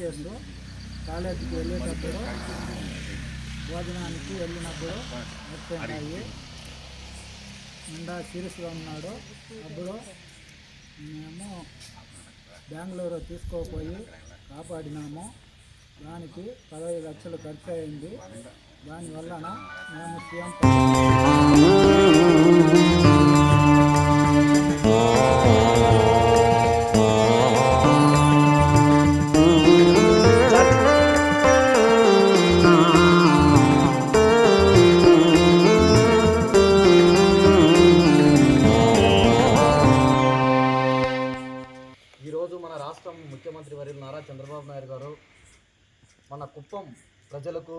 లోకేష్ కాలేజీకి వెళ్ళేటప్పుడు భోజనానికి వెళ్ళినప్పుడు ముట్టుకుంటాయి నిండా సీరియస్గా ఉన్నాడు. అప్పుడు మేము బెంగళూరు తీసుకోపోయి కాపాడినాము. దానికి పదహైదు లక్షలు ఖర్చు అయింది. దానివల్ల మేము సీఎం ముఖ్యమంత్రి వర్యులు నారా చంద్రబాబు నాయుడు గారు మన కుప్పం ప్రజలకు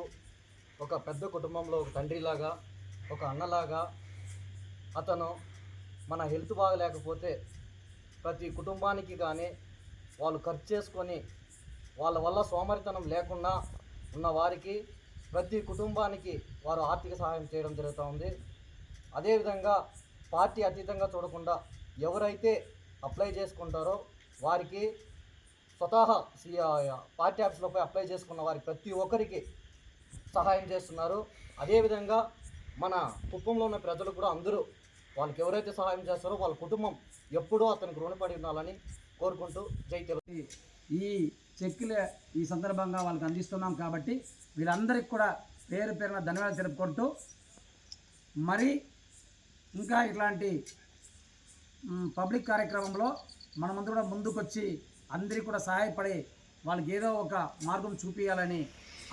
ఒక పెద్ద కుటుంబంలో ఒక తండ్రిలాగా ఒక అన్నలాగా అతను మన హెల్త్ బాగలేకపోతే ప్రతి కుటుంబానికి కానీ వాళ్ళు ఖర్చు చేసుకొని వాళ్ళ వల్ల సోమరితనం లేకుండా ఉన్న వారికి ప్రతి కుటుంబానికి వారు ఆర్థిక సహాయం చేయడం జరుగుతూ ఉంది. అదేవిధంగా పార్టీ అతీతంగా చూడకుండా ఎవరైతే అప్లై చేసుకుంటారో వారికి స్వతహా సి- పార్టీ ఆఫీసులపై అప్లై చేసుకున్న వారి ప్రతి ఒక్కరికి సహాయం చేస్తున్నారు. అదేవిధంగా మన కుప్పంలో ఉన్న ప్రజలు కూడా అందరూ వాళ్ళకి ఎవరైతే సహాయం చేస్తారో వాళ్ళ కుటుంబం ఎప్పుడూ అతనికి రుణపడి ఉండాలని కోరుకుంటూ జై తెలుగు ఈ చెక్కులు ఈ సందర్భంగా వాళ్ళకి అందిస్తున్నాం కాబట్టి వీళ్ళందరికీ కూడా పేరు పేరున ధన్యవాదాలు తెలుపుకుంటూ మరి ఇంకా ఇట్లాంటి పబ్లిక్ కార్యక్రమంలో మనమందరూ కూడా ముందుకొచ్చి అందరికీ కూడా సహాయపడి వాళ్ళకి ఏదో ఒక మార్గం చూపించాలని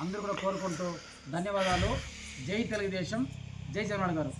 అందరూ కూడా కోరుకుంటూ ధన్యవాదాలు. జై తెలుగుదేశం. జై జగన్ గారు.